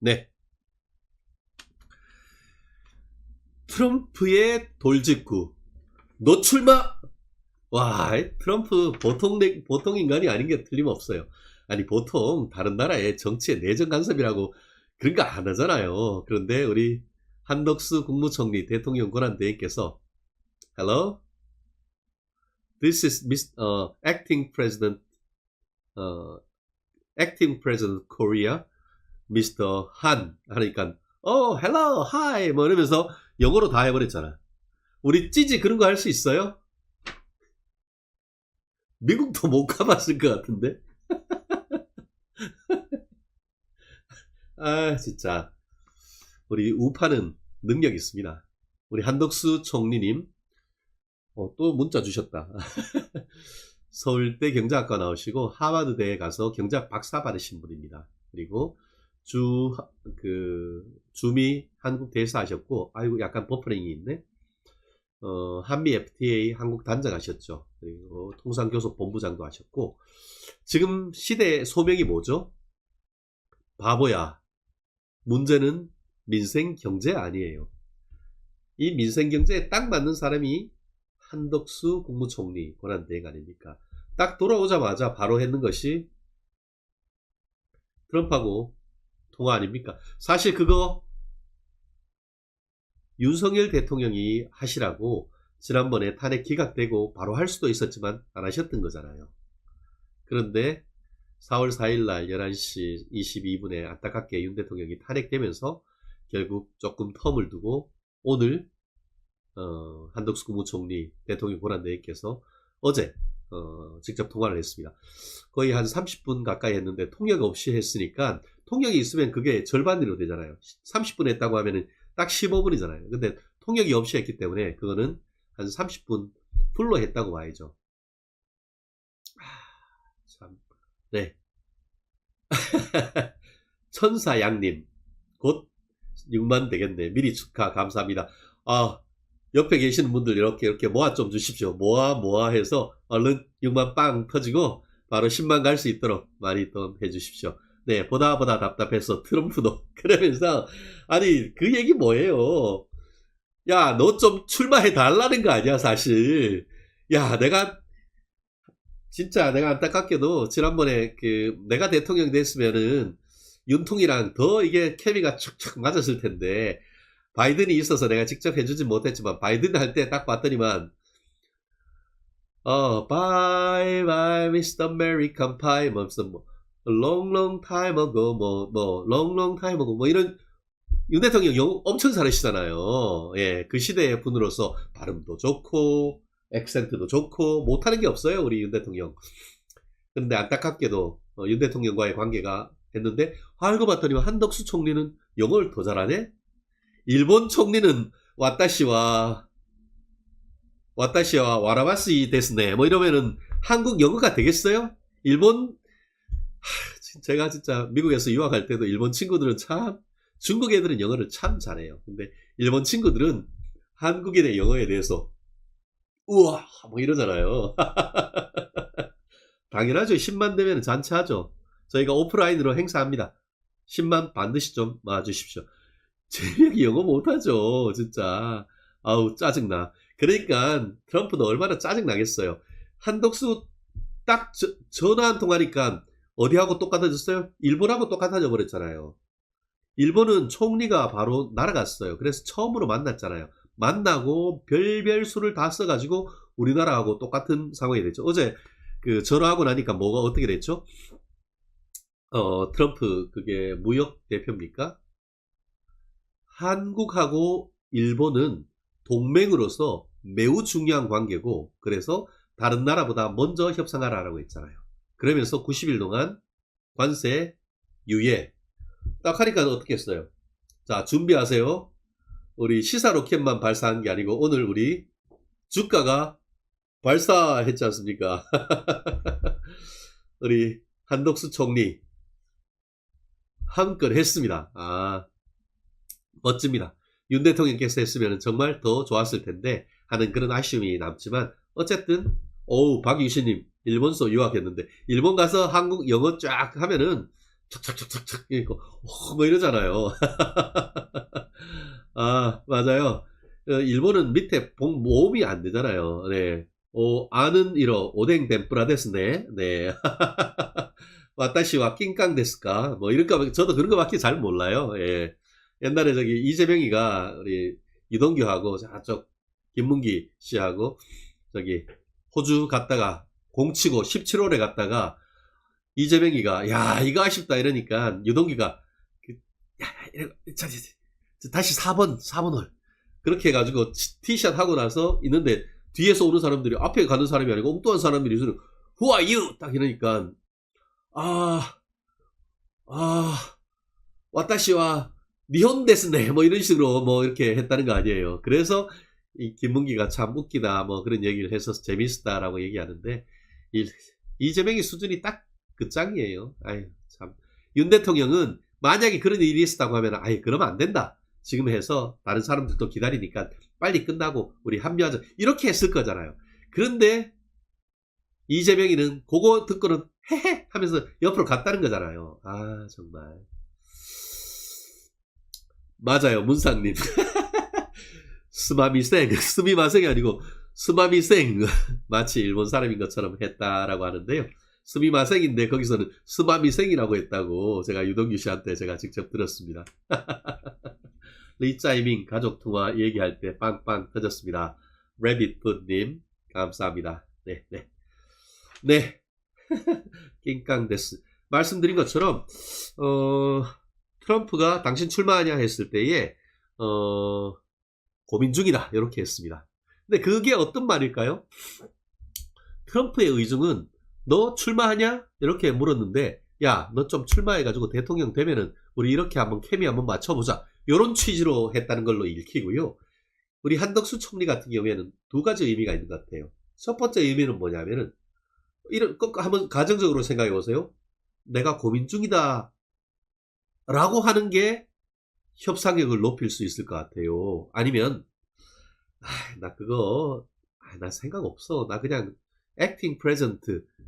네. 트럼프의 돌직구. 노출마! 와, 트럼프 보통, 내- 보통 인간이 아닌 게 틀림없어요. 아니, 보통 다른 나라의 정치의 내정 간섭이라고 그런 거 안 하잖아요. 그런데 우리 한덕수 국무총리 대통령 권한대행께서 Hello? This is Miss, uh, acting president, uh, acting president Korea, Mr. Han 하니까 어, hello, hi 뭐 이러면서 영어로 다 해버렸잖아. 우리 찌지 그런 거 할 수 있어요? 미국도 못 가봤을 것 같은데. 아, 진짜. 우리 우파는 능력 있습니다. 우리 한덕수 총리님, 어, 또 문자 주셨다. 서울대 경제학과 나오시고 하버드대에 가서 경제학 박사 받으신 분입니다. 그리고 주, 그, 주미 한국 대사 하셨고, 아이고, 약간 버퍼링이 있네. 어, 한미 FTA 한국 단장 하셨죠. 그리고 통상교섭 본부장도 하셨고, 지금 시대 소명이 뭐죠? 바보야. 문제는 민생 경제 아니에요. 이 민생 경제에 딱 맞는 사람이 한덕수 국무총리 권한대행 아닙니까? 딱 돌아오자마자 바로 했는 것이 트럼프하고 통화 아닙니까? 사실 그거 윤석열 대통령이 하시라고 지난번에 탄핵 기각되고 바로 할 수도 있었지만 안 하셨던 거잖아요. 그런데 4월 4일 날 11시 22분에 안타깝게 윤 대통령이 탄핵되면서 결국 조금 텀을 두고 오늘 어, 한덕수 국무총리 대통령 권한대행께서 어제 어, 직접 통화를 했습니다. 거의 한 30분 가까이 했는데 통역 없이 했으니까 통역이 있으면 그게 절반으로 되잖아요. 30분 했다고 하면은 딱 15분이잖아요. 근데 통역이 없이 했기 때문에 그거는 한 30분 풀로 했다고 봐야죠. 아, 참, 네. 천사 양님, 곧 6만 되겠네. 미리 축하 감사합니다. 아, 옆에 계시는 분들 이렇게 이렇게 모아 좀 주십시오. 모아 모아 해서 얼른 6만 빵 터지고 바로 10만 갈 수 있도록 많이 좀 해주십시오. 네, 보다 보다 답답해서 트럼프도 그러면서 아니 그 얘기 뭐예요? 야, 너 좀 출마해 달라는 거 아니야, 사실. 야, 내가 진짜 내가 안타깝게도 지난번에 그 내가 대통령 됐으면은 윤통이랑 더 이게 케미가 척척 맞았을 텐데 바이든이 있어서 내가 직접 해주진 못했지만 바이든 할 때 딱 봤더니만 어 bye bye Mr. American Pie 뭐뭐 long long time ago 뭐 뭐 long long time ago 뭐 이런 윤 대통령 영어 엄청 잘하시잖아요. 예, 그 시대의 분으로서 발음도 좋고 액센트도 좋고 못하는 게 없어요 우리 윤 대통령. 근데 안타깝게도 어, 윤 대통령과의 관계가 됐는데 알고 봤더니 한덕수 총리는 영어를 더 잘하네. 일본 총리는 와타시와 와타시와 와라바시 데스네 뭐 이러면은 한국 영어가 되겠어요? 일본 하, 제가 진짜 미국에서 유학할 때도 일본 친구들은 참 중국 애들은 영어를 참 잘해요. 근데 일본 친구들은 한국인의 영어에 대해서 우와 뭐 이러잖아요. 당연하죠. 10만 되면 잔치하죠. 저희가 오프라인으로 행사합니다. 10만 반드시 좀 와주십시오. 제명이 영어 못하죠. 진짜. 아우 짜증나. 그러니까 트럼프도 얼마나 짜증나겠어요. 한덕수 딱 저- 전화 한 통하니까 어디하고 똑같아졌어요? 일본하고 똑같아져 버렸잖아요. 일본은 총리가 바로 날아갔어요. 그래서 처음으로 만났잖아요. 만나고 별별 수를 다 써가지고 우리나라하고 똑같은 상황이 됐죠. 어제 그 전화하고 나니까 뭐가 어떻게 됐죠? 어, 트럼프 그게 무역 대표입니까? 한국하고 일본은 동맹으로서 매우 중요한 관계고 그래서 다른 나라보다 먼저 협상하라라고 했잖아요. 그러면서 90일 동안 관세 유예 딱 하니까 어떻게 했어요? 자 준비하세요. 우리 시사 로켓만 발사한 게 아니고 오늘 우리 주가가 발사했지 않습니까? 우리 한덕수 총리 한건 했습니다. 아 멋집니다. 윤 대통령께서 했으면 정말 더 좋았을 텐데 하는 그런 아쉬움이 남지만 어쨌든 오우 박유신님 일본서 유학했는데 일본 가서 한국 영어 쫙 하면은 착착착착착 이거 어, 뭐 이러잖아요. 아 맞아요. 어, 일본은 밑에 봉 모음이 안 되잖아요. 네. 오, 아는 이로 오뎅 덴뿌라 데스네. 네. 와타시와 낑깡 데스까? 뭐거 저도 그런 거밖에 잘 몰라요. 예. 옛날에 저기 이재명이가 우리 이동규하고 저쪽 김문기 씨하고 저기 호주 갔다가 공치고 17홀에 갔다가 이재명이가 야 이거 아쉽다 이러니까 유동규가 그, 야, 다시 4번 4번 홀 그렇게 해가지고 티샷 하고 나서 있는데 뒤에서 오는 사람들이 앞에 가는 사람이 아니고 엉뚱한 사람들이 있으면 Who are you? 딱 이러니까 아, 아, 와타시와 니혼 데스네 뭐 이런 식으로 뭐 이렇게 했다는 거 아니에요. 그래서 이 김문기가 참 웃기다 뭐 그런 얘기를 해서 재밌었다라고 얘기하는데 이, 이재명의 수준이 딱 그 짱이에요. 아유 참. 윤 대통령은 만약에 그런 일이 있었다고 하면 아예 그러면 안 된다. 지금 해서 다른 사람들도 기다리니까 빨리 끝나고 우리 합류하자. 이렇게 했을 거잖아요. 그런데 이재명이는 그거 듣고는 헤헤 하면서 옆으로 갔다는 거잖아요. 아 정말. 맞아요 문상님. 스마미생 스미마생이 아니고 스마미생 마치 일본 사람인 것처럼 했다라고 하는데요. 스미마생인데 거기서는 스마미생이라고 했다고 제가 유동규 씨한테 제가 직접 들었습니다. 리짜이밍 가족 통화 얘기할 때 빵빵 터졌습니다. 레빗풋님 감사합니다. 네, 네. 네. 낑깡데스. 말씀드린 것처럼, 어, 트럼프가 당신 출마하냐 했을 때에, 어, 고민 중이다. 이렇게 했습니다. 근데 그게 어떤 말일까요? 트럼프의 의중은 너 출마하냐? 이렇게 물었는데, 야, 너 좀 출마해가지고 대통령 되면은 우리 이렇게 한번 케미 한번 맞춰보자. 요런 취지로 했다는 걸로 읽히고요. 우리 한덕수 총리 같은 경우에는 두 가지 의미가 있는 것 같아요. 첫 번째 의미는 뭐냐면은, 이런, 꼭 한번 가정적으로 생각해 보세요. 내가 고민 중이다. 라고 하는 게 협상력을 높일 수 있을 것 같아요. 아니면, 아, 나 그거, 아, 나 생각 없어. 나 그냥 acting present,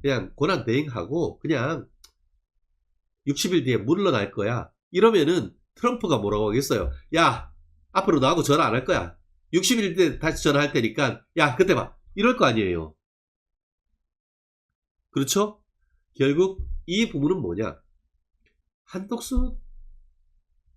그냥 권한 대행하고, 그냥 60일 뒤에 물러날 거야. 이러면은 트럼프가 뭐라고 하겠어요? 야, 앞으로 나하고 전화 안 할 거야. 60일 때 다시 전화할 테니까, 야, 그때 봐. 이럴 거 아니에요. 그렇죠? 결국 이 부분은 뭐냐? 한독수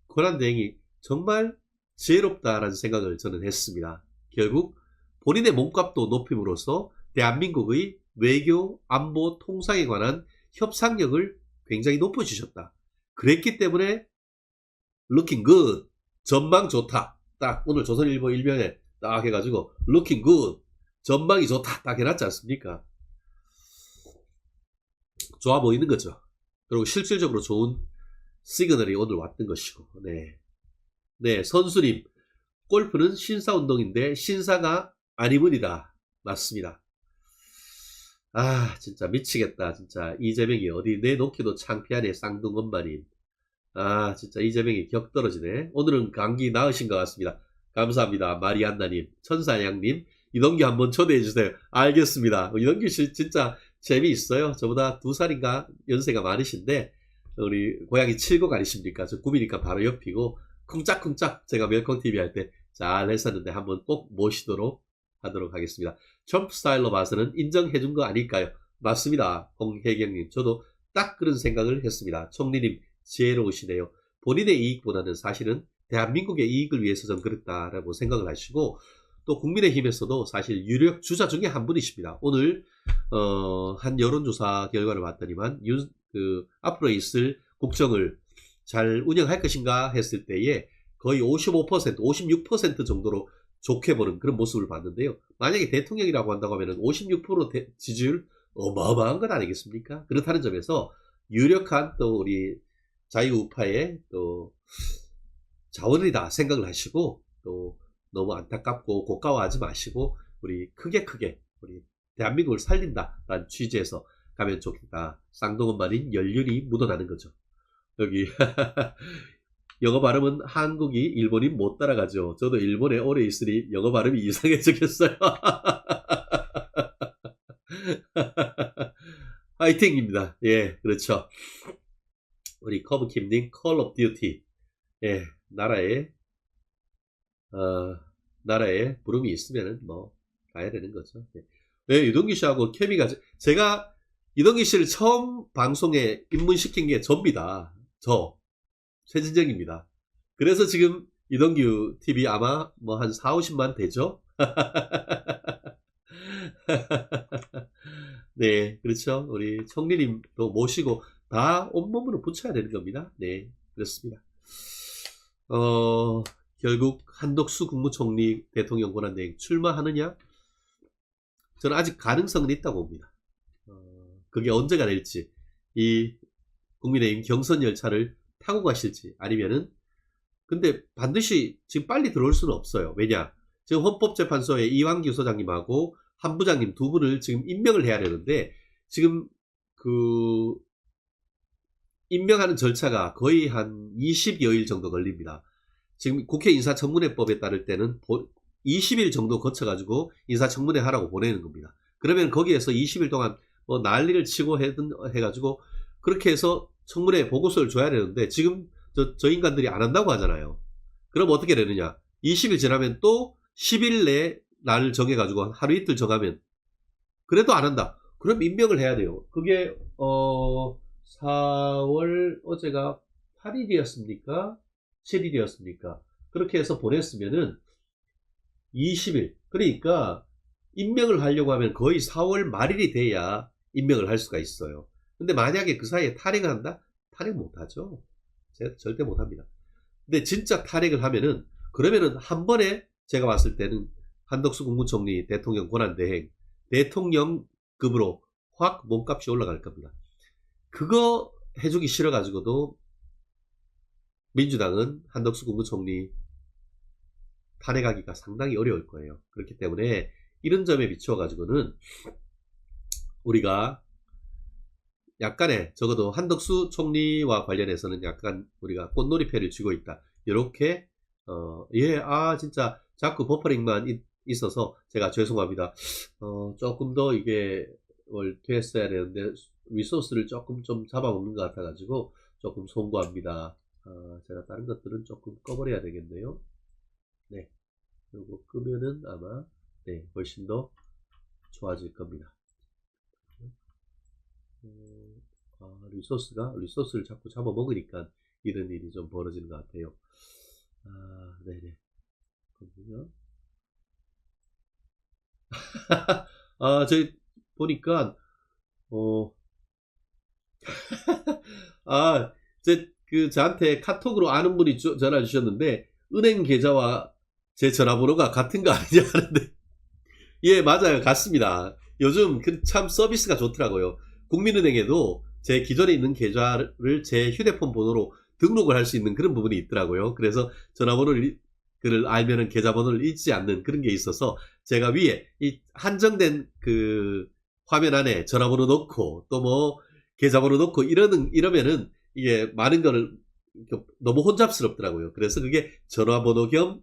권한대행이 정말 지혜롭다라는 생각을 저는 했습니다. 결국 본인의 몸값도 높임으로써 대한민국의 외교, 안보, 통상에 관한 협상력을 굉장히 높여주셨다. 그랬기 때문에 looking good, 전망 좋다. 딱 오늘 조선일보 일면에 딱 해가지고 looking good, 전망이 좋다. 딱 해놨지 않습니까? 좋아 보이는 거죠. 그리고 실질적으로 좋은 시그널이 오늘 왔던 것이고, 네. 네, 선수님. 골프는 신사 운동인데 신사가 아니문이다. 맞습니다. 아, 진짜 미치겠다. 진짜 이재명이 어디 내놓기도 창피하네. 쌍둥건마님. 아, 진짜 이재명이 격 떨어지네. 오늘은 감기 나으신 것 같습니다. 감사합니다. 마리안나님, 천사양님, 이동규 한번 초대해주세요. 알겠습니다. 이동규 씨 진짜 재미있어요. 저보다 두 살인가 연세가 많으신데, 우리 고양이 칠곡 아니십니까? 저 구미니까 바로 옆이고, 쿵짝쿵짝 제가 멜콩TV 할 때 잘 했었는데 한번 꼭 모시도록 하도록 하겠습니다. 점프 스타일로 봐서는 인정해준 거 아닐까요? 맞습니다. 홍혜경님. 저도 딱 그런 생각을 했습니다. 총리님, 지혜로우시네요. 본인의 이익보다는 사실은 대한민국의 이익을 위해서 좀 그렇다라고 생각을 하시고, 또 국민의힘에서도 사실 유력 주자 중에 한 분이십니다. 오늘 어, 한 여론조사 결과를 봤더니만 윤, 그, 앞으로 있을 국정을 잘 운영할 것인가 했을 때에 거의 55%, 56% 정도로 좋게 보는 그런 모습을 봤는데요. 만약에 대통령이라고 한다고 하면 56% 대, 지지율 어마어마한 것 아니겠습니까? 그렇다는 점에서 유력한 또 우리 자유우파의 또 자원이다 생각을 하시고 또 너무 안타깝고 고가워하지 마시고 우리 크게 크게 우리 대한민국을 살린다라는 취지에서 가면 좋겠다. 쌍둥이만인 연륜이 묻어나는 거죠. 여기 영어 발음은 한국이 일본이 못 따라가죠. 저도 일본에 오래 있으니 영어 발음이 이상해지겠어요. 화이팅입니다. 예, 그렇죠. 우리 커브킴님 콜 오브 듀티 예 나라에 어 나라에 부름이 있으면은 뭐 가야 되는 거죠. 예. 왜 유동규 씨하고 케미가 제가 이동기 씨를 처음 방송에 입문시킨 게 접니다. 저 최진정입니다. 그래서 지금 이동규 TV 아마 뭐 한 4, 50만 되죠? 네, 그렇죠. 우리 청리님도 모시고 다 온몸으로 붙여야 되는 겁니다. 네, 그렇습니다. 어, 결국 한덕수 국무총리 대통령 권한대행 출마하느냐? 저는 아직 가능성은 있다고 봅니다. 어, 그게 언제가 될지, 이 국민의힘 경선 열차를 타고 가실지, 아니면은, 근데 반드시 지금 빨리 들어올 수는 없어요. 왜냐? 지금 헌법재판소에 이완규 소장님하고 한 부장님 두 분을 지금 임명을 해야 되는데, 지금 그, 임명하는 절차가 거의 한 20여일 정도 걸립니다. 지금 국회 인사청문회법에 따를 때는 20일 정도 거쳐가지고 인사청문회 하라고 보내는 겁니다. 그러면 거기에서 20일 동안 뭐 난리를 치고 해든, 해가지고 그렇게 해서 청문회 보고서를 줘야 되는데 지금 저, 저 인간들이 안 한다고 하잖아요. 그럼 어떻게 되느냐. 20일 지나면 또 10일 내에 날을 정해가지고 하루 이틀 정하면 그래도 안 한다. 그럼 임명을 해야 돼요. 그게 어 4월 어제가 8일이었습니까? 7일이었습니까? 그렇게 해서 보냈으면은 20일. 그러니까 임명을 하려고 하면 거의 4월 말일이 돼야 임명을 할 수가 있어요. 근데 만약에 그 사이에 탈핵을 한다? 탈핵 못하죠. 절대 못합니다. 근데 진짜 탈핵을 하면은 그러면은 한 번에 제가 봤을 때는 한덕수 국무총리 대통령 권한대행 대통령급으로 확 몸값이 올라갈 겁니다. 그거 해주기 싫어가지고도 민주당은 한덕수 국무총리 탄핵하기가 상당히 어려울 거예요. 그렇기 때문에 이런 점에 비추어 가지고는 우리가 약간의 적어도 한덕수 총리와 관련해서는 약간 우리가 꽃놀이패를 쥐고 있다. 이렇게 어, 예, 아 진짜 자꾸 버퍼링만 있, 있어서 제가 죄송합니다. 어, 조금 더 이게 뭘 됐어야 되는데 리소스를 조금 좀 잡아먹는 것 같아가지고 조금 송구합니다. 어, 제가 다른 것들은 조금 꺼버려야 되겠네요. 네. 그리고 끄면은 아마 네, 훨씬 더 좋아질 겁니다. 어, 아, 리소스가 리소스를 자꾸 잡아먹으니까 이런 일이 좀 벌어지는 것 같아요. 아, 네네. 그렇군요. 아, 저희 보니까 어, 아, 제, 그, 저한테 카톡으로 아는 분이 주- 전화 주셨는데, 은행 계좌와 제 전화번호가 같은 거 아니냐 하는데, 예, 맞아요. 같습니다. 요즘 그 참 서비스가 좋더라고요. 국민은행에도 제 기존에 있는 계좌를 제 휴대폰 번호로 등록을 할 수 있는 그런 부분이 있더라고요. 그래서 전화번호를, 이- 그를 알면은 계좌번호를 잊지 않는 그런 게 있어서 제가 위에 이 한정된 그 화면 안에 전화번호 넣고 또 뭐 계좌번호 넣고 이러는, 이러면은 이게 많은 거를 너무 혼잡스럽더라고요. 그래서 그게 전화번호 겸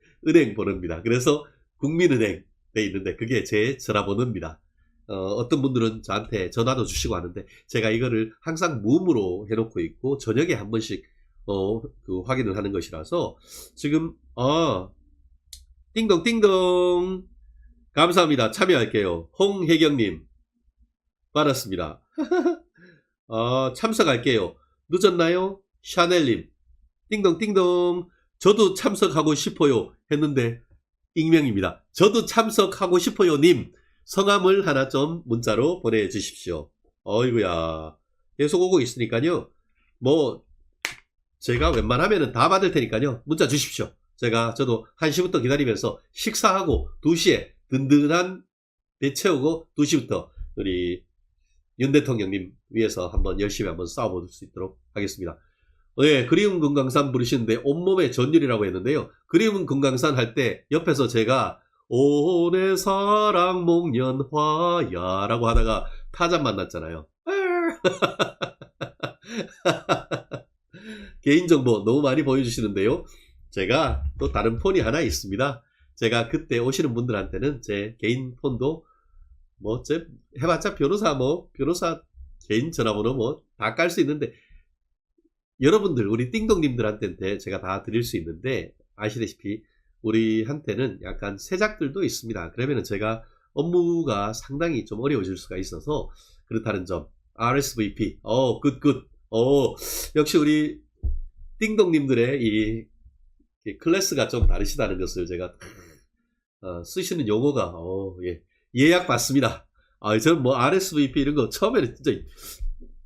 은행 번호입니다. 그래서 국민은행 돼 있는데 그게 제 전화번호입니다. 어, 떤 분들은 저한테 전화도 주시고 하는데 제가 이거를 항상 무음으로 해놓고 있고 저녁에 한 번씩 어, 그 확인을 하는 것이라서 지금 아 띵동 띵동 감사합니다. 참여할게요. 홍혜경님 받았습니다. 아, 참석할게요. 늦었나요? 샤넬님 띵동 띵동 저도 참석하고 싶어요 했는데 익명입니다. 저도 참석하고 싶어요 님 성함을 하나 좀 문자로 보내주십시오. 어이구야 계속 오고 있으니까요. 뭐 제가 웬만하면 다 받을 테니까요. 문자 주십시오. 제가 저도 1시부터 기다리면서 식사하고 2시에 든든한 배 채우고 2시부터 우리 윤 대통령님 위해서 한번 열심히 한번 싸워볼 수 있도록 하겠습니다. 예, 그리운 금강산 부르시는데 온몸에 전율이라고 했는데요. 그리운 금강산 할 때 옆에서 제가 오내 사랑 목련화야 라고 하다가 타잔 만났잖아요. 개인정보 너무 많이 보여주시는데요. 제가 또 다른 폰이 하나 있습니다. 제가 그때 오시는 분들한테는 제 개인 폰도 뭐, 제, 해봤자 변호사 뭐, 변호사 개인 전화번호 뭐 다 깔 수 있는데 여러분들 우리 띵동님들한테는 제가 다 드릴 수 있는데 아시다시피 우리한테는 약간 세작들도 있습니다. 그러면은 제가 업무가 상당히 좀 어려워질 수가 있어서 그렇다는 점. RSVP. 어, 굿, 굿. 어, 역시 우리 띵동님들의 이, 이 클래스가 좀 다르시다는 것을 제가 어, 쓰시는 용어가 어, 예. 예약 받습니다. 아, 저는 뭐 RSVP 이런 거 처음에는 진짜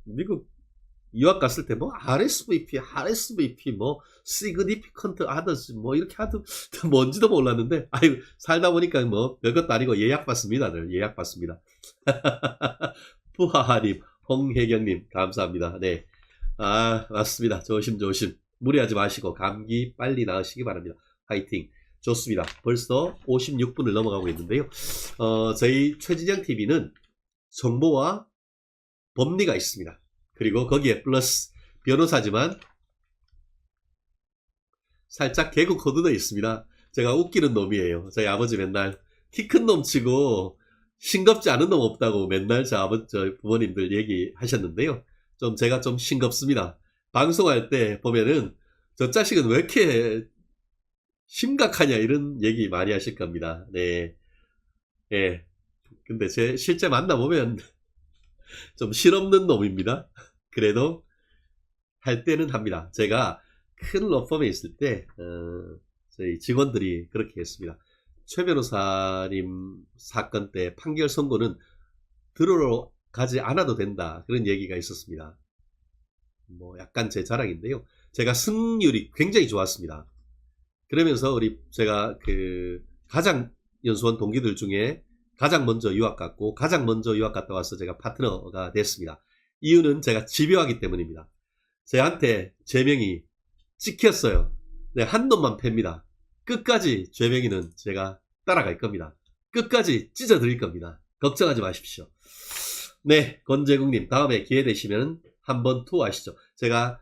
미국 유학 갔을 때 뭐 RSVP, RSVP 뭐 significant others 뭐 이렇게 하도 뭔지도 몰랐는데 아유 살다 보니까 뭐 별것도 아니고 예약 받습니다. 늘 예약 받습니다. 푸하하님, 홍혜경님 감사합니다. 네, 아 맞습니다. 조심 조심 무리하지 마시고 감기 빨리 나으시기 바랍니다. 화이팅. 좋습니다. 벌써 56분을 넘어가고 있는데요. 어, 저희 최진영 TV는 정보와 법리가 있습니다. 그리고 거기에 플러스 변호사지만 살짝 개그 코드도 있습니다. 제가 웃기는 놈이에요. 저희 아버지 맨날 키 큰 놈 치고 싱겁지 않은 놈 없다고 맨날 저 아버지 저 부모님들 얘기하셨는데요. 좀 제가 좀 싱겁습니다. 방송할 때 보면은 저 자식은 왜 이렇게 심각하냐 이런 얘기 많이 하실 겁니다. 네. 예. 근데 제 실제 만나보면 좀 실없는 놈입니다. 그래도 할 때는 합니다. 제가 큰 로펌에 있을 때 어, 저희 직원들이 그렇게 했습니다. 최 변호사님 사건 때 판결 선고는 들으러 가지 않아도 된다 그런 얘기가 있었습니다. 뭐 약간 제 자랑인데요. 제가 승률이 굉장히 좋았습니다. 그러면서 우리 제가 그 가장 연수원 동기들 중에 가장 먼저 유학 갔고 가장 먼저 유학 갔다 와서 제가 파트너가 됐습니다. 이유는 제가 집요하기 때문입니다. 제한테 제명이 찍혔어요. 네, 한 놈만 팹니다. 끝까지 죄명이는 제가 따라갈 겁니다. 끝까지 찢어드릴 겁니다. 걱정하지 마십시오. 네, 권재국님 다음에 기회 되시면 한번 투어하시죠. 제가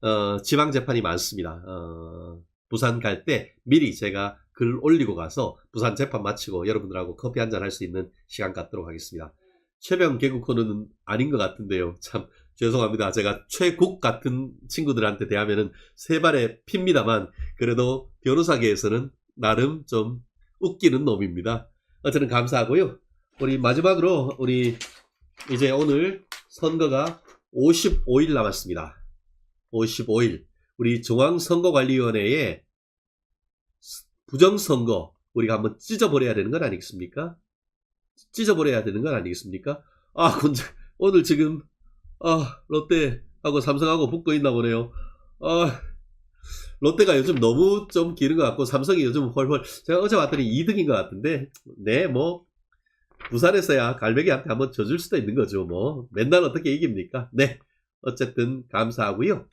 어, 지방 재판이 많습니다. 어, 부산 갈 때 미리 제가 글 올리고 가서 부산 재판 마치고 여러분들하고 커피 한잔 할 수 있는 시간 갖도록 하겠습니다. 최병 개국 코너는 아닌 것 같은데요. 참 죄송합니다. 제가 최국 같은 친구들한테 대하면은 세 발에 핍니다만 그래도 변호사계에서는 나름 좀 웃기는 놈입니다. 어쨌든 감사하고요. 우리 마지막으로 우리 이제 오늘 선거가 55일 남았습니다. 55일. 우리 중앙선거관리위원회에 부정선거 우리가 한번 찢어버려야 되는 건 아니겠습니까? 찢어버려야 되는 건 아니겠습니까? 아, 근데 오늘 지금 아, 롯데하고 삼성하고 붙고 있나 보네요. 아, 롯데가 요즘 너무 좀 기는 것 같고 삼성이 요즘 헐헐 제가 어제 봤더니 2등인 것 같은데 네, 뭐 부산에서야 갈매기한테 한번 져줄 수도 있는 거죠. 뭐 맨날 어떻게 이깁니까? 네, 어쨌든 감사하고요.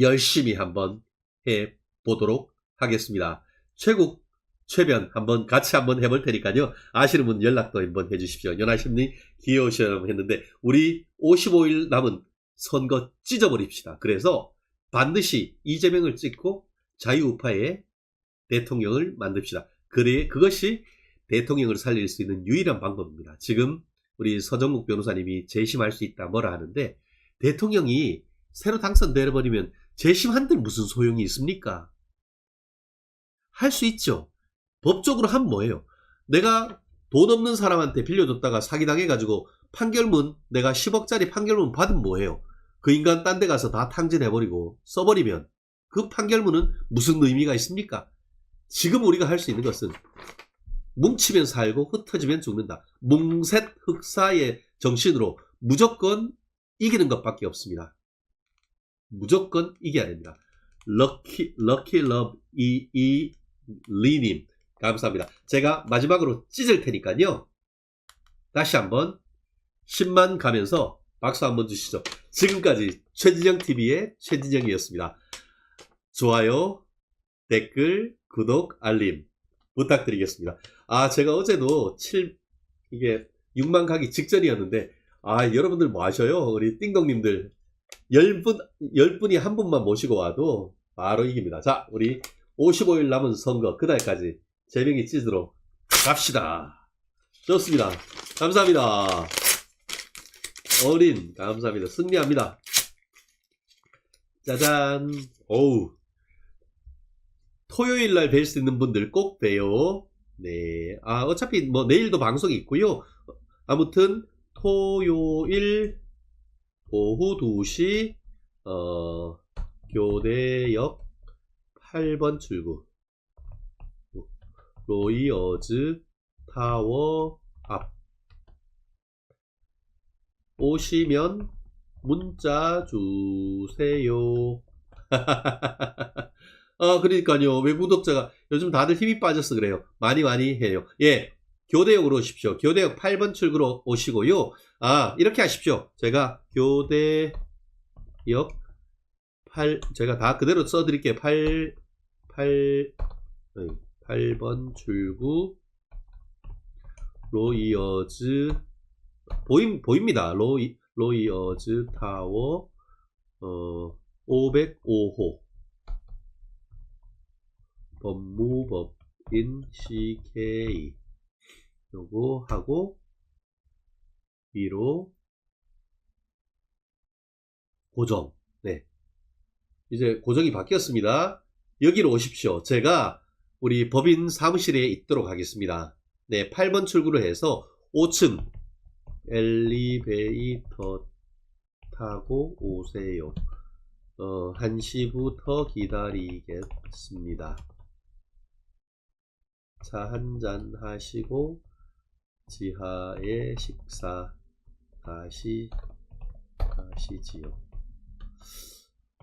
열심히 한번 해 보도록 하겠습니다. 최국 최변 한번 같이 한번 해볼 테니까요. 아시는 분 연락도 한번 해주십시오. 연하심리 귀여우시라고 했는데 우리 55일 남은 선거 찢어버립시다. 그래서 반드시 이재명을 찍고 자유우파의 대통령을 만듭시다. 그래 그것이 대통령을 살릴 수 있는 유일한 방법입니다. 지금 우리 서정국 변호사님이 재심할 수 있다 뭐라 하는데 대통령이 새로 당선되어 버리면 재심한들 무슨 소용이 있습니까? 할 수 있죠. 법적으로 하면 뭐예요? 내가 돈 없는 사람한테 빌려줬다가 사기당해가지고 판결문 내가 10억짜리 판결문 받으면 뭐예요? 그 인간 딴 데 가서 다 탕진해버리고 써버리면 그 판결문은 무슨 의미가 있습니까? 지금 우리가 할 수 있는 것은 뭉치면 살고 흩어지면 죽는다. 뭉셋 흑사의 정신으로 무조건 이기는 것밖에 없습니다. 무조건 이겨야 됩니다. 럭키, 럭키 러브 이, 이, 리님. 감사합니다. 제가 마지막으로 찢을 테니까요. 다시 한번 10만 가면서 박수 한번 주시죠. 지금까지 최진영 TV의 최진영이었습니다. 좋아요, 댓글, 구독, 알림 부탁드리겠습니다. 아, 제가 어제도 7, 이게 6만 가기 직전이었는데, 아, 여러분들 뭐 하셔요? 우리 띵동님들. 10분, 10분이 한 분만 모시고 와도 바로 이깁니다. 자, 우리 55일 남은 선거, 그날까지 재명이 찢으러 갑시다. 좋습니다. 감사합니다. 어린 감사합니다. 승리합니다. 짜잔. 어우. 토요일 날 뵐 수 있는 분들 꼭 봬요. 네. 아, 어차피 뭐 내일도 방송이 있고요. 아무튼 토요일 오후 2시 어, 교대역 8번 출구 로이어즈 타워 앞 오시면 문자 주세요. 아, 그러니까요. 외국 구독자가 요즘 다들 힘이 빠져서 그래요. 많이 많이 해요. 예. 교대역으로 오십시오. 교대역 8번 출구로 오시고요. 아, 이렇게 하십시오. 제가 교대역 8, 제가 다 그대로 써드릴게요. 8, 8, 8번 출구, 로 이어즈, 보임, 보입니다. 로이, 로이어즈 타워, 어, 505호. 법무법인 CK. 요거 하고, 위로, 고정. 네. 이제 고정이 바뀌었습니다. 여기로 오십시오. 제가 우리 법인 사무실에 있도록 하겠습니다. 네, 8번 출구로 해서 5층 엘리베이터 타고 오세요. 어, 1시부터 기다리겠습니다. 차 한 잔 하시고 지하에 식사 다시 하시지요.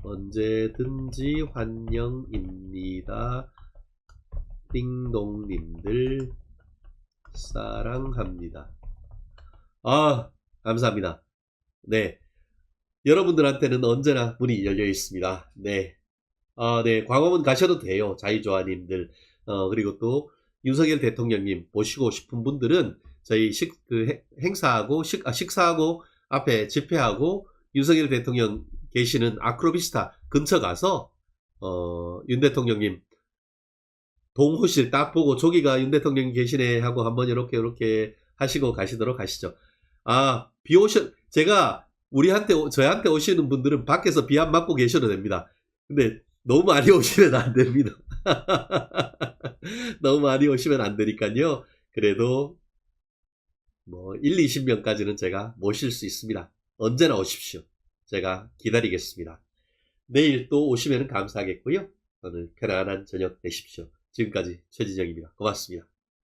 언제든지 환영입니다. 띵동님들 사랑합니다. 아, 감사합니다. 네. 여러분들한테는 언제나 문이 열려 있습니다. 네. 아, 네. 광화문 가셔도 돼요. 자유조아님들. 어, 그리고 또 윤석열 대통령님 보시고 싶은 분들은 저희 식, 그 행- 행사하고 식, 아, 식사하고 앞에 집회하고 윤석열 대통령 계시는 아크로비스타 근처 가서 어, 윤 대통령님 동호실 딱 보고 저기가 윤 대통령 계시네 하고 한번 이렇게 이렇게 하시고 가시도록 하시죠. 아, 비 오셔 제가 우리한테 오- 저한테 오시는 분들은 밖에서 비 안 맞고 계셔도 됩니다. 근데 너무 많이 오시면 안 됩니다. 너무 많이 오시면 안 되니까요. 그래도 뭐 1, 20명까지는 제가 모실 수 있습니다. 언제나 오십시오. 제가 기다리겠습니다. 내일 또 오시면 감사하겠고요. 오늘 편안한 저녁 되십시오. 지금까지 최진영입니다. 고맙습니다.